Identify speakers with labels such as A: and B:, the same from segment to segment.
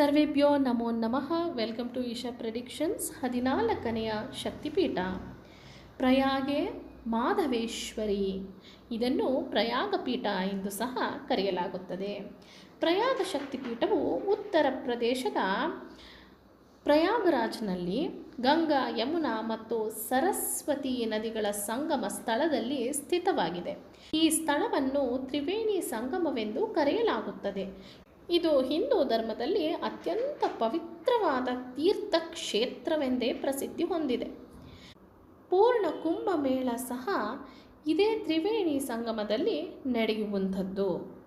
A: ಸರ್ವೇಭ್ಯೋ ನಮೋ ನಮಃ. Welcome to Isha predictions ಹದಿನಾಲ್ಕನೆಯ ಶಕ್ತಿಪೀಠ. ಪ್ರಯಾಗೆ ಮಾಧವೇಶ್ವರಿ. ಇದನ್ನು ಪ್ರಯಾಗಪೀಠ ಎಂದು ಸಹ ಕರೆಯಲಾಗುತ್ತದೆ. ಪ್ರಯಾಗ ಶಕ್ತಿಪೀಠವು ಉತ್ತರ ಪ್ರದೇಶದ ಪ್ರಯಾಗರಾಜ್ನಲ್ಲಿ ಗಂಗಾ, ಯಮುನಾ ಮತ್ತು ಸರಸ್ವತಿ ನದಿಗಳ ಸಂಗಮ ಸ್ಥಳದಲ್ಲಿ ಸ್ಥಿತವಾಗಿದೆ. ಈ ಸ್ಥಳವನ್ನು ತ್ರಿವೇಣಿ ಸಂಗಮವೆಂದು ಕರೆಯಲಾಗುತ್ತದೆ. ಇದು ಹಿಂದೂ ಧರ್ಮದಲ್ಲಿ ಅತ್ಯಂತ ಪವಿತ್ರವಾದ ತೀರ್ಥಕ್ಷೇತ್ರವೆಂದೇ ಪ್ರಸಿದ್ಧಿ ಹೊಂದಿದೆ. ಪೂರ್ಣ ಕುಂಭಮೇಳ ಸಹ ಇದೇ ತ್ರಿವೇಣಿ ಸಂಗಮದಲ್ಲಿ ನಡೆಯುವಂಥದ್ದು.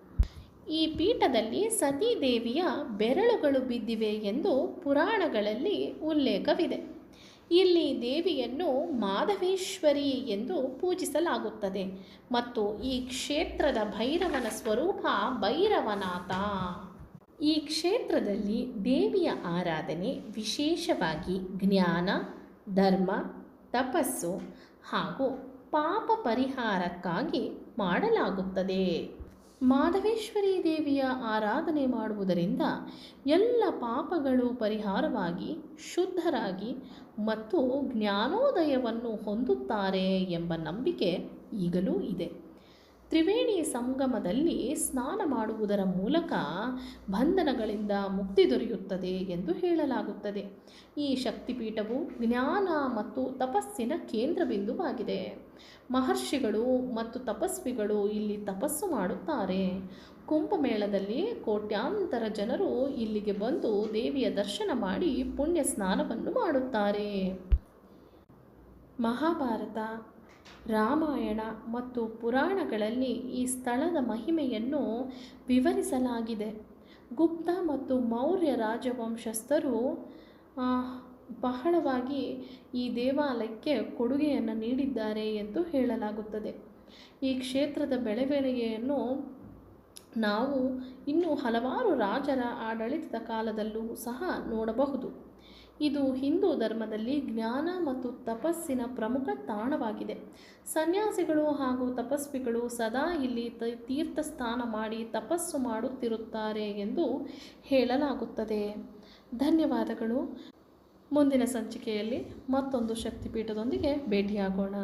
A: ಈ ಪೀಠದಲ್ಲಿ ಸತೀದೇವಿಯ ಬೆರಳುಗಳು ಬಿದ್ದಿವೆ ಎಂದು ಪುರಾಣಗಳಲ್ಲಿ ಉಲ್ಲೇಖವಿದೆ. ಇಲ್ಲಿ ದೇವಿಯನ್ನು ಮಾಧವೇಶ್ವರಿ ಎಂದು ಪೂಜಿಸಲಾಗುತ್ತದೆ ಮತ್ತು ಈ ಕ್ಷೇತ್ರದ ಭೈರವನ ಸ್ವರೂಪ ಭೈರವನಾಥ. ಈ ಕ್ಷೇತ್ರದಲ್ಲಿ ದೇವಿಯ ಆರಾಧನೆ ವಿಶೇಷವಾಗಿ ಜ್ಞಾನ, ಧರ್ಮ, ತಪಸ್ಸು ಹಾಗೂ ಪಾಪ ಪರಿಹಾರಕ್ಕಾಗಿ ಮಾಡಲಾಗುತ್ತದೆ. ಮಾಧವೇಶ್ವರಿ ದೇವಿಯ ಆರಾಧನೆ ಮಾಡುವುದರಿಂದ ಎಲ್ಲ ಪಾಪಗಳು ಪರಿಹಾರವಾಗಿ, ಶುದ್ಧರಾಗಿ ಮತ್ತು ಜ್ಞಾನೋದಯವನ್ನು ಹೊಂದುತ್ತಾರೆ ಎಂಬ ನಂಬಿಕೆ ಈಗಲೂ ಇದೆ. ತ್ರಿವೇಣಿ ಸಂಗಮದಲ್ಲಿ ಸ್ನಾನ ಮಾಡುವುದರ ಮೂಲಕ ಬಂಧನಗಳಿಂದ ಮುಕ್ತಿ ದೊರೆಯುತ್ತದೆ ಎಂದು ಹೇಳಲಾಗುತ್ತದೆ. ಈ ಶಕ್ತಿಪೀಠವು ಜ್ಞಾನ ಮತ್ತು ತಪಸ್ಸಿನ ಕೇಂದ್ರಬಿಂದುವಾಗಿದೆ. ಮಹರ್ಷಿಗಳು ಮತ್ತು ತಪಸ್ವಿಗಳು ಇಲ್ಲಿ ತಪಸ್ಸು ಮಾಡುತ್ತಾರೆ. ಕುಂಭಮೇಳದಲ್ಲಿ ಕೋಟ್ಯಾಂತರ ಜನರು ಇಲ್ಲಿಗೆ ಬಂದು ದೇವಿಯ ದರ್ಶನ ಮಾಡಿ ಪುಣ್ಯ ಸ್ನಾನವನ್ನು ಮಾಡುತ್ತಾರೆ. ಮಹಾಭಾರತ ರಾಮಾಯಣ ಮತ್ತು ಪುರಾಣಗಳಲ್ಲಿ ಈ ಸ್ಥಳದ ಮಹಿಮೆಯನ್ನು ವಿವರಿಸಲಾಗಿದೆ. ಗುಪ್ತ ಮತ್ತು ಮೌರ್ಯ ರಾಜವಂಶಸ್ಥರು ಬಹಳವಾಗಿ ಈ ದೇವಾಲಯಕ್ಕೆ ಕೊಡುಗೆಯನ್ನು ನೀಡಿದ್ದಾರೆ ಎಂದು ಹೇಳಲಾಗುತ್ತದೆ. ಈ ಕ್ಷೇತ್ರದ ಬೆಳವಣಿಗೆಯನ್ನು ನಾವು ಇನ್ನೂ ಹಲವಾರು ರಾಜರ ಆಡಳಿತದ ಕಾಲದಲ್ಲೂ ಸಹ ನೋಡಬಹುದು. ಇದು ಹಿಂದೂ ಧರ್ಮದಲ್ಲಿ ಜ್ಞಾನ ಮತ್ತು ತಪಸ್ಸಿನ ಪ್ರಮುಖ ತಾಣವಾಗಿದೆ. ಸನ್ಯಾಸಿಗಳು ಹಾಗೂ ತಪಸ್ವಿಗಳು ಸದಾ ಇಲ್ಲಿ ತೀರ್ಥ ಸ್ನಾನ ಮಾಡಿ ತಪಸ್ಸು ಮಾಡುತ್ತಿರುತ್ತಾರೆ ಎಂದು ಹೇಳಲಾಗುತ್ತದೆ. ಧನ್ಯವಾದಗಳು. ಮುಂದಿನ ಸಂಚಿಕೆಯಲ್ಲಿ ಮತ್ತೊಂದು ಶಕ್ತಿಪೀಠದೊಂದಿಗೆ ಭೇಟಿಯಾಗೋಣ.